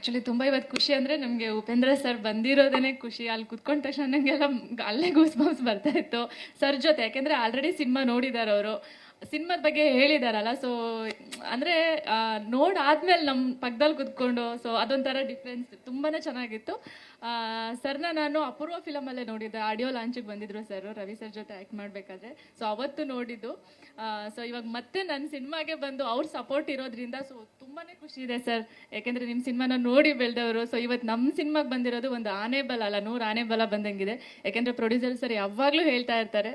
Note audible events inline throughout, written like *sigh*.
Actually ತುಂಬ ಇವತ್ತು ಖುಷಿ ಅಂದರೆ ನಮಗೆ ಉಪೇಂದ್ರ ಸರ್ ಬಂದಿರೋದೇ ಖುಷಿ. ಅಲ್ಲಿ ಕುತ್ಕೊಂಡ ತಕ್ಷಣ ನನಗೆಲ್ಲ ಅಲ್ಲೇ ಗೂಸ್ ಬಂಪ್ಸ್ ಬರ್ತಾ ಇತ್ತು. ಸರ್ ಜೊತೆ, ಯಾಕೆಂದರೆ ಆಲ್ರೆಡಿ ಸಿನಿಮಾ ನೋಡಿದ್ದಾರೆ ಅವರು. ಸಿನಿಮಾದ ಬಗ್ಗೆ ಹೇಳಿದಾರಲ್ಲ ಸೊ ಅಂದರೆ ನೋಡಾದ್ಮೇಲೆ ನಮ್ಮ ಪಕ್ಕದಲ್ಲಿ ಕುತ್ಕೊಂಡು ಸೊ ಅದೊಂಥರ ಡಿಫ್ರೆನ್ಸ್ ತುಂಬಾ ಚೆನ್ನಾಗಿತ್ತು. ಸರ್ನ ನಾನು ಅಪೂರ್ವ ಫಿಲಮಲ್ಲೇ ನೋಡಿದ್ದೆ. ಆಡಿಯೋ ಲಾಂಚಿಗೆ ಬಂದಿದ್ರು ಸರ್ ರವಿ ಸರ್ ಜೊತೆ ಆ್ಯಕ್ಟ್ ಮಾಡಬೇಕಾದ್ರೆ. ಸೊ ಅವತ್ತು ನೋಡಿದ್ದು. ಸೊ ಇವಾಗ ಮತ್ತೆ ನನ್ನ ಸಿನಿಮಾಗೆ ಬಂದು ಅವ್ರ ಸಪೋರ್ಟ್ ಇರೋದ್ರಿಂದ ಸೊ ತುಂಬಾ ಖುಷಿ ಇದೆ ಸರ್. ಯಾಕೆಂದರೆ ನಿಮ್ಮ ಸಿನಿಮಾನ ನೋಡಿ ಬೆಳೆದವರು. ಸೊ ಇವತ್ತು ನಮ್ಮ ಸಿನಿಮಾಗೆ ಬಂದಿರೋದು ಒಂದು ಆನೆ ಬಲ ಅಲ್ಲ ನೂರು ಆನೆ ಬಲ ಬಂದಂಗಿದೆ. ಯಾಕೆಂದರೆ ಪ್ರೊಡ್ಯೂಸರ್ ಸರ್ ಯಾವಾಗಲೂ ಹೇಳ್ತಾ ಇರ್ತಾರೆ.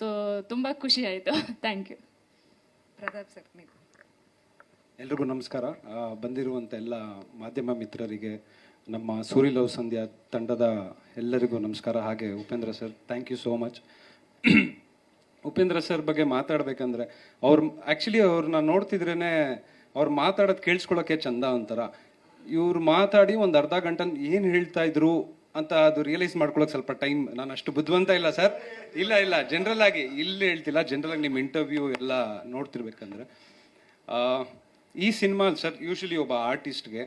ಸೊ ತುಂಬ ಖುಷಿ ಆಯಿತು. ಥ್ಯಾಂಕ್ ಯು ಪ್ರತಾಪ್ ಸರ್ ನೀವು. ಎಲ್ರಿಗೂ ನಮಸ್ಕಾರ. ಬಂದಿರುವಂತ ಬಂದಿರುವಂಥ ಎಲ್ಲ ಮಾಧ್ಯಮ ಮಿತ್ರರಿಗೆ ನಮ್ಮ ಸೂರಿ ಲವ್ ಸಂಧ್ಯಾ ತಂಡದ ಎಲ್ಲರಿಗೂ ನಮಸ್ಕಾರ. ಹಾಗೆ Upendra sir thank you so much Upendra sir ಬಗ್ಗೆ ಮಾತಾಡಬೇಕಂದ್ರೆ ಅವ್ರು ಆ್ಯಕ್ಚುಲಿ ಅವ್ರನ್ನ ನೋಡ್ತಿದ್ರೇ ಅವ್ರು ಮಾತಾಡೋದು ಕೇಳಿಸ್ಕೊಳ್ಳೋಕೆ ಚಂದ ಒಂಥರ. ಇವ್ರು ಮಾತಾಡಿ ಒಂದು ಅರ್ಧ ಗಂಟೆ ಏನು ಹೇಳ್ತಾ ಇದ್ರು ಅಂತ ಅದು ರಿಯಲೈಸ್ ಮಾಡ್ಕೊಳ್ಳೋಕೆ ಸ್ವಲ್ಪ ಟೈಮ್ ನಾನು ಅಷ್ಟು ಬುದ್ಧಿವಂತ ಇಲ್ಲ ಸರ್. ಇಲ್ಲ ಇಲ್ಲ ಜನರಲ್ ಆಗಿ ಇಲ್ಲಿ ಹೇಳ್ತಿಲ್ಲ ಜನರಲ್ ಆಗಿ ನಿಮ್ಮ ಇಂಟರ್ವ್ಯೂ ಎಲ್ಲ ನೋಡ್ತಿರ್ಬೇಕಂದ್ರೆ. ಈ ಸಿನಿಮಾ ಸರ್ ಯೂಶಲಿ ಒಬ್ಬ ಆರ್ಟಿಸ್ಟ್ಗೆ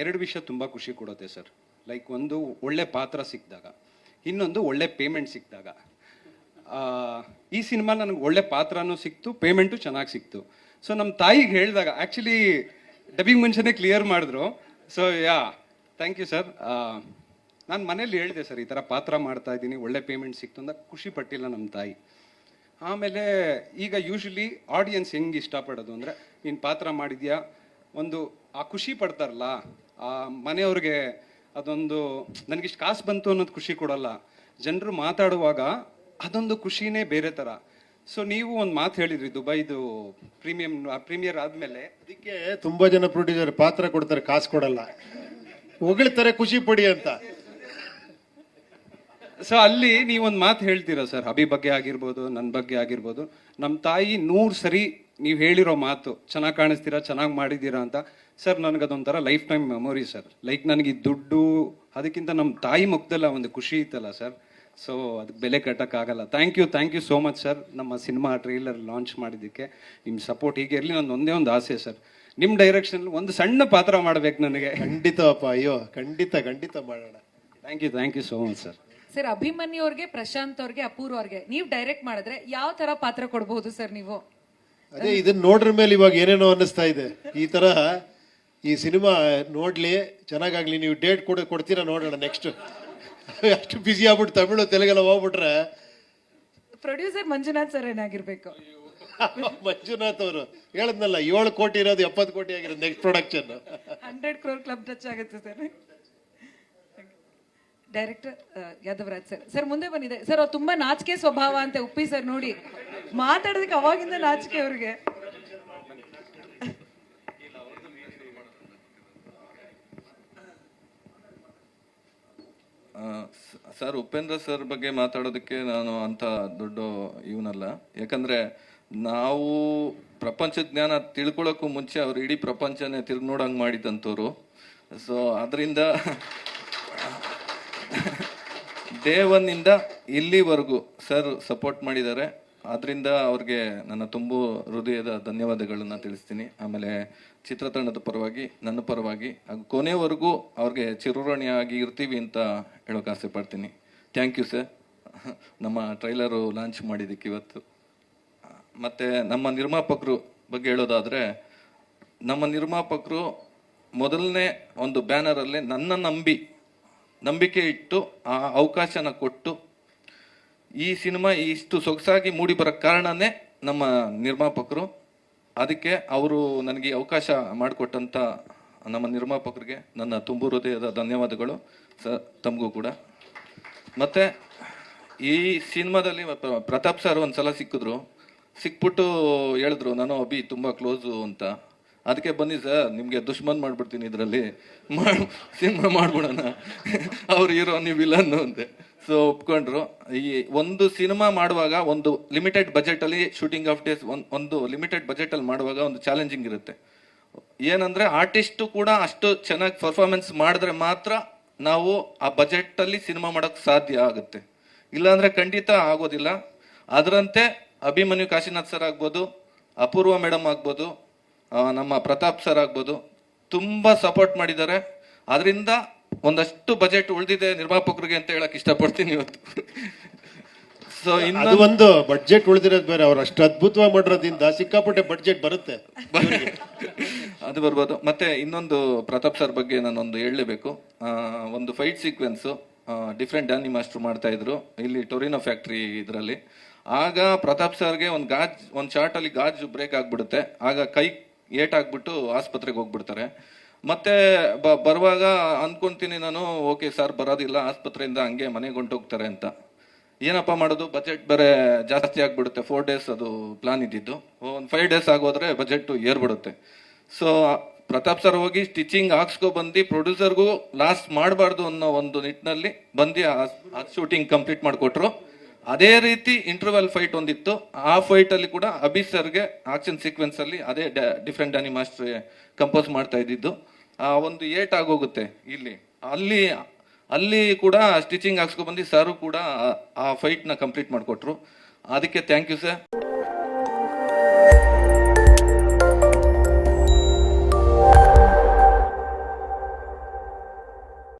ಎರಡು ವಿಷಯ ತುಂಬ ಖುಷಿ ಕೊಡುತ್ತೆ ಸರ್. ಲೈಕ್ ಒಂದು ಒಳ್ಳೆ ಪಾತ್ರ ಸಿಕ್ಕಿದಾಗ, ಇನ್ನೊಂದು ಒಳ್ಳೆ ಪೇಮೆಂಟ್ ಸಿಕ್ಕಿದಾಗ. ಈ ಸಿನಿಮಾ ನನಗೆ ಒಳ್ಳೆ ಪಾತ್ರನೂ ಸಿಕ್ತು ಪೇಮೆಂಟು ಚೆನ್ನಾಗಿ ಸಿಕ್ತು. ಸೊ ನಮ್ಮ ತಾಯಿಗೆ ಹೇಳಿದಾಗ ಆ್ಯಕ್ಚುಲಿ ಡಬ್ಬಿಂಗ್ ಮುಂಚೆನೇ ಕ್ಲಿಯರ್ ಮಾಡಿದ್ರು. So yeah thank you sir ನಾನು ಮನೇಲಿ ಹೇಳಿದೆ ಸರ್ ಈ ಥರ ಪಾತ್ರ ಮಾಡ್ತಾ ಇದ್ದೀನಿ, ಒಳ್ಳೆ ಪೇಮೆಂಟ್ ಸಿಕ್ತು ಅಂತ ಖುಷಿ ಪಟ್ಟಿಲ್ಲ ನಮ್ಮ ತಾಯಿ. ಆಮೇಲೆ ಈಗ ಯೂಶ್ವಲಿ ಆಡಿಯನ್ಸ್ ಹೆಂಗೆ ಇಷ್ಟಪಡೋದು ಅಂದರೆ, ನೀನು ಪಾತ್ರ ಮಾಡಿದ್ಯಾ? ಒಂದು ಆ ಖುಷಿ ಪಡ್ತಾರಲ್ಲ ಆ ಮನೆಯವ್ರಿಗೆ ಅದೊಂದು ನನಗಿಷ್ಟು ಕಾಸು ಬಂತು ಅನ್ನೋದು ಖುಷಿ ಕೊಡಲ್ಲ. ಜನರು ಮಾತಾಡುವಾಗ ಅದೊಂದು ಖುಷಿನೇ ಬೇರೆ ಥರ ಸೊ ನೀವು ಒಂದು ಮಾತು ಹೇಳಿದ್ರಿ ದುಬೈದು ಪ್ರೀಮಿಯಂ ಪ್ರೀಮಿಯರ್ ಆದಮೇಲೆ. ಅದಕ್ಕೆ ತುಂಬ ಜನ ಪ್ರೊಡ್ಯೂಸರ್ ಪಾತ್ರ ಕೊಡ್ತಾರೆ ಕಾಸು ಕೊಡಲ್ಲ. ಹೊಗಳ್ತಾರೆ ಖುಷಿ ಪಡಿ ಅಂತ. ಸೊ ಅಲ್ಲಿ ನೀವೊಂದು ಮಾತು ಹೇಳ್ತೀರಾ ಸರ್? ಅಭಿ ಬಗ್ಗೆ ಆಗಿರ್ಬೋದು ನನ್ನ ಬಗ್ಗೆ ಆಗಿರ್ಬೋದು. ನಮ್ಮ ತಾಯಿ ನೂರು ಸರಿ ನೀವು ಹೇಳಿರೋ ಮಾತು ಚೆನ್ನಾಗಿ ಕಾಣಿಸ್ತೀರಾ ಚೆನ್ನಾಗಿ ಮಾಡಿದ್ದೀರಾ ಅಂತ ಸರ್ ನನಗೆ ಅದೊಂಥರ life time memory sir. Like ನನಗೆ ಈ ದುಡ್ಡು ಅದಕ್ಕಿಂತ ನಮ್ಮ ತಾಯಿ ಮುಖದಲ್ಲ ಒಂದು ಖುಷಿ ಇತ್ತಲ್ಲ ಸರ್. ಸೊ ಅದಕ್ಕೆ ಬೆಲೆ ಕಟ್ಟೋಕ್ಕಾಗಲ್ಲ. Thank you thank you so much sir ನಮ್ಮ ಸಿನಿಮಾ ಟ್ರೈಲರ್ ಲಾಂಚ್ ಮಾಡಿದ್ದಕ್ಕೆ ನಿಮ್ಮ ಸಪೋರ್ಟ್ ಹೀಗೆ ಇರಲಿ ನನ್ನ ಒಂದೇ ಒಂದು ಆಸೆ ಸರ್. ನಿಮ್ಮ ಡೈರೆಕ್ಷನ್ ಒಂದು ಸಣ್ಣ ಪಾತ್ರ ಮಾಡಬೇಕು ನನಗೆ. ಖಂಡಿತಪ್ಪ ಅಯ್ಯೋ ಖಂಡಿತ ಖಂಡಿತ ಮಾಡೋಣ. Thank you thank you so much sir sir Abhimanyu ಅವ್ರಿಗೆ ಪ್ರಶಾಂತ್ ಅವ್ರಿಗೆ ಅಪೂರ್ವ ಅವ್ರಿಗೆ ನೀವು ಡೈರೆಕ್ಟ್ ಮಾಡಿದ್ರೆ ಯಾವ ತರ ಪಾತ್ರ ಕೊಡಬಹುದು ಸರ್ ನೀವು? ಅದೇ ಇದನ್ನ ನೋಡ್ರ ಮೇಲೆ ಇವಾಗ ಏನೇನೋ ಅನ್ನಿಸ್ತಾ ಇದೆ. ಈ ತರ ಈ ಸಿನಿಮಾ ನೋಡ್ಲಿ ಚೆನ್ನಾಗಾಗ್ಲಿ ನೀವು ಡೇಟ್ ಕೂಡ ಕೊಡ್ತೀರಾ ನೋಡೋಣ ನೆಕ್ಸ್ಟ್ ಅಷ್ಟು ಬಿಸಿ ಆಗ್ಬಿಟ್ಟು ತಮಿಳು ತೆಲುಗೆಲ್ಲ ಹೋಗ್ಬಿಟ್ರೆ. ಪ್ರೊಡ್ಯೂಸರ್ ಮಂಜುನಾಥ್ ಸರ್ ಏನಾಗಿರ್ಬೇಕು? *laughs* ಮಂಜುನಾಥ್ ಅವರು ಹೇಳದ್ನಲ್ಲ ಏಳು ಕೋಟಿ ಇರೋದು ಎಪ್ಪತ್ತು ಕೋಟಿ ಆಗಿರೋದು next production hundred crore club touch ಆಗುತ್ತೆ sir director Yadavraj sir sir ಮುಂದೆ ಬಂದಿದೆ. ಸರ್ ಅವ್ರು ತುಂಬಾ ನಾಚಿಕೆ ಸ್ವಭಾವ ಅಂತ ಉಪ್ಪಿ ಸರ್ ನೋಡಿ. ಮಾತಾಡೋದಕ್ಕೆ ಅವಾಗಿಂದ ನಾಚಿಕೆ ಅವ್ರಿಗೆ. ಸರ್, ಉಪೇಂದ್ರ ಸರ್ ಬಗ್ಗೆ ಮಾತಾಡೋದಕ್ಕೆ ನಾನು ಅಂತ ದೊಡ್ಡ ಇವನಲ್ಲ. ಯಾಕಂದ್ರೆ ನಾವು ಪ್ರಪಂಚ ಜ್ಞಾನ ತಿಳ್ಕೊಳ್ಳೋಕ್ಕೂ ಮುಂಚೆ ಅವ್ರು ಇಡೀ ಪ್ರಪಂಚನೇ ತಿರ್ಗಿ ನೋಡಂಗೆ ಮಾಡಿದಂಥವ್ರು. ಸೊ ಅದರಿಂದ ದೇವನಿಂದ ಇಲ್ಲಿವರೆಗೂ ಸರ್ ಸಪೋರ್ಟ್ ಮಾಡಿದ್ದಾರೆ. ಅದರಿಂದ ಅವ್ರಿಗೆ ನನ್ನ ತುಂಬು ಹೃದಯದ ಧನ್ಯವಾದಗಳನ್ನ ತಿಳಿಸ್ತೀನಿ. ಆಮೇಲೆ ಚಿತ್ರತಂಡದ ಪರವಾಗಿ, ನನ್ನ ಪರವಾಗಿ ಹಾಗೂ ಕೊನೆವರೆಗೂ ಅವ್ರಿಗೆ ಚಿರುರಣಿಯಾಗಿ ಇರ್ತೀವಿ ಅಂತ ಹೇಳೋಕೆ ಆಸೆ ಪಡ್ತೀನಿ. ಥ್ಯಾಂಕ್ ಯು ಸರ್ ನಮ್ಮ ಟ್ರೈಲರು ಲಾಂಚ್ ಮಾಡಿದ್ದಕ್ಕೆ ಇವತ್ತು. ಮತ್ತೆ ನಮ್ಮ ನಿರ್ಮಾಪಕರು ಬಗ್ಗೆ ಹೇಳೋದಾದ್ರೆ, ನಮ್ಮ ನಿರ್ಮಾಪಕರು ಮೊದಲನೇ ಒಂದು ಬ್ಯಾನರಲ್ಲಿ ನನ್ನ ನಂಬಿ, ನಂಬಿಕೆ ಇಟ್ಟು, ಆ ಅವಕಾಶನ ಕೊಟ್ಟು ಈ ಸಿನಿಮಾ ಇಷ್ಟು ಸೊಗಸಾಗಿ ಮೂಡಿ ಬರೋ ಕಾರಣನೇ ನಮ್ಮ ನಿರ್ಮಾಪಕರು. ಅದಕ್ಕೆ ಅವರು ನನಗೆ ಅವಕಾಶ ಮಾಡಿಕೊಟ್ಟಂತ ನಮ್ಮ ನಿರ್ಮಾಪಕರಿಗೆ ನನ್ನ ತುಂಬು ಹೃದಯದ ಧನ್ಯವಾದಗಳು ಸ, ತಮಗೂ ಕೂಡ. ಮತ್ತೆ ಈ ಸಿನಿಮಾದಲ್ಲಿ ಪ್ರ- ಪ್ರತಾಪ್ ಸರ್ ಒಂದ್ಸಲ ಸಿಕ್ಕಿದ್ರು. ಸಿಕ್ಬಿಟ್ಟು ಹೇಳಿದ್ರು, ನಾನು ಅಭಿ ತುಂಬ ಕ್ಲೋಸು ಅಂತ. ಅದಕ್ಕೆ ಬನ್ನಿ ಸರ್, ನಿಮಗೆ ದುಶ್ಮನ್ ಮಾಡಿಬಿಡ್ತೀನಿ ಇದರಲ್ಲಿ. ಸಿನಿಮಾ ಮಾಡ್ಬಿಡೋಣ. ಅವ್ರು ಹೀರೋ ನೀವು ವಿಲನ್ನು ಅಂತೆ. ಸೊ ಒಪ್ಕೊಂಡ್ರು. ಈ ಒಂದು ಸಿನಿಮಾ ಮಾಡುವಾಗ ಒಂದು ಲಿಮಿಟೆಡ್ ಬಜೆಟ್ ಅಲ್ಲಿ ಶೂಟಿಂಗ್ ಆಫ್ ಡೇಸ್ ಒಂದು ಲಿಮಿಟೆಡ್ ಬಜೆಟ್ ಅಲ್ಲಿ ಮಾಡುವಾಗ ಒಂದು ಚಾಲೆಂಜಿಂಗ್ ಇರುತ್ತೆ. ಏನಂದ್ರೆ ಆರ್ಟಿಸ್ಟ್ ಕೂಡ ಅಷ್ಟು ಚೆನ್ನಾಗಿ ಪರ್ಫಾರ್ಮೆನ್ಸ್ ಮಾಡಿದ್ರೆ ಮಾತ್ರ ನಾವು ಆ ಬಜೆಟ್ ಅಲ್ಲಿ ಸಿನಿಮಾ ಮಾಡಕ್ ಸಾಧ್ಯ ಆಗುತ್ತೆ. ಇಲ್ಲಾಂದ್ರೆ ಖಂಡಿತ ಆಗೋದಿಲ್ಲ. ಅದರಂತೆ ಅಭಿಮನ್ಯು ಕಾಶಿನಾಥ್ ಸರ್ ಆಗ್ಬೋದು, ಅಪೂರ್ವ ಮೇಡಮ್ ಆಗ್ಬೋದು ನಮ್ಮ ಪ್ರತಾಪ್ ಸರ್ ಆಗ್ಬೋದು, ತುಂಬಾ ಸಪೋರ್ಟ್ ಮಾಡಿದ್ದಾರೆ. ಅದರಿಂದ ಒಂದಷ್ಟು ಬಜೆಟ್ ಉಳಿದಿದೆ ನಿರ್ಮಾಪಕರಿಗೆ ಅಂತ ಹೇಳಕ್ ಇಷ್ಟಪಡ್ತೀನಿ ಇವತ್ತು. ಸೊ ಇನ್ನು ಒಂದು ಬಡ್ಜೆಟ್ ಉಳಿದಿರೋದು ಬೇರೆ. ಅವ್ರು ಅಷ್ಟು ಅದ್ಭುತವಾಗಿ ಮಾಡಿರೋದ್ರಿಂದ ಸಿಕ್ಕಾಪಟ್ಟೆ ಬಡ್ಜೆಟ್ ಬರುತ್ತೆ. *laughs* ಅದು ಬರ್ಬೋದು. ಮತ್ತೆ ಇನ್ನೊಂದು ಪ್ರತಾಪ್ ಸರ್ ಬಗ್ಗೆ ನಾನೊಂದು ಹೇಳಲೇಬೇಕು. ಒಂದು fight sequence different Danny master ಮಾಡ್ತಾ ಇದ್ರು. ಇಲ್ಲಿ ಟೊರಿನೋ ಫ್ಯಾಕ್ಟ್ರಿ ಇದರಲ್ಲಿ. ಆಗ ಪ್ರತಾಪ್ ಸರ್ಗೆ ಒಂದು ಗಾಜ್ ಒಂದು ಶಾರ್ಟಲ್ಲಿ ಗಾಜು ಬ್ರೇಕ್ ಆಗ್ಬಿಡುತ್ತೆ. ಆಗ ಕೈ ಏಟ್ ಆಗ್ಬಿಟ್ಟು ಆಸ್ಪತ್ರೆಗೆ ಹೋಗ್ಬಿಡ್ತಾರೆ. ಮತ್ತೆ ಬ, ಬರುವಾಗ ಅನ್ಕೊಂತೀನಿ ನಾನು, ಓಕೆ ಸರ್, ಬರೋದಿಲ್ಲ, ಆಸ್ಪತ್ರೆಯಿಂದ ಹಂಗೆ ಮನೆಗೆ ಹೊಂಟೋಗ್ತಾರೆ ಅಂತ. ಏನಪ್ಪ ಮಾಡೋದು? ಬಜೆಟ್ ಬೇರೆ ಜಾಸ್ತಿ ಆಗಿಬಿಡುತ್ತೆ. ಫೋರ್ ಡೇಸ್ ಅದು ಪ್ಲಾನ್ ಇದ್ದಿದ್ದು. ಒಂದು ಫೈವ್ ಡೇಸ್ ಆಗೋದ್ರೆ ಬಜೆಟ್ ಏರ್ಬಿಡುತ್ತೆ. ಸೊ ಪ್ರತಾಪ್ ಸರ್ ಹೋಗಿ ಸ್ಟಿಚಿಂಗ್ ಹಾಕ್ಸ್ಕೊ ಬಂದು ಪ್ರೊಡ್ಯೂಸರ್ಗೂ ಲಾಸ್ಟ್ ಮಾಡಬಾರ್ದು ಅನ್ನೋ ಒಂದು ನಿಟ್ಟಿನಲ್ಲಿ ಬಂದು ಆ ಶೂಟಿಂಗ್ ಕಂಪ್ಲೀಟ್ ಮಾಡಿಕೊಟ್ರು. ಅದೇ ರೀತಿ ಇಂಟರ್ವೆಲ್ ಫೈಟ್ ಒಂದಿತ್ತು. ಆ ಫೈಟಲ್ಲಿ ಕೂಡ ಅಭಿ ಸರ್ಗೆ ಆಕ್ಷನ್ ಸೀಕ್ವೆನ್ಸಲ್ಲಿ ಅದೇ ಡಿಫ್ರೆಂಟ್ ಡ್ಯಾನಿ ಮಾಸ್ಟರ್ ಕಂಪೋಸ್ ಮಾಡ್ತಾ ಇದ್ದಿದ್ದು. ಆ, ಒಂದು ಏಟ್ ಆಗೋಗುತ್ತೆ ಇಲ್ಲಿ. ಅಲ್ಲಿ ಅಲ್ಲಿ ಕೂಡ ಸ್ಟಿಚಿಂಗ್ ಹಾಕ್ಸ್ಕೊ ಬಂದು ಸರ್ ಕೂಡ ಆ- ಫೈಟ್ನ ಕಂಪ್ಲೀಟ್ ಮಾಡಿಕೊಟ್ರು. ಅದಕ್ಕೆ ಥ್ಯಾಂಕ್ ಯು ಸರ್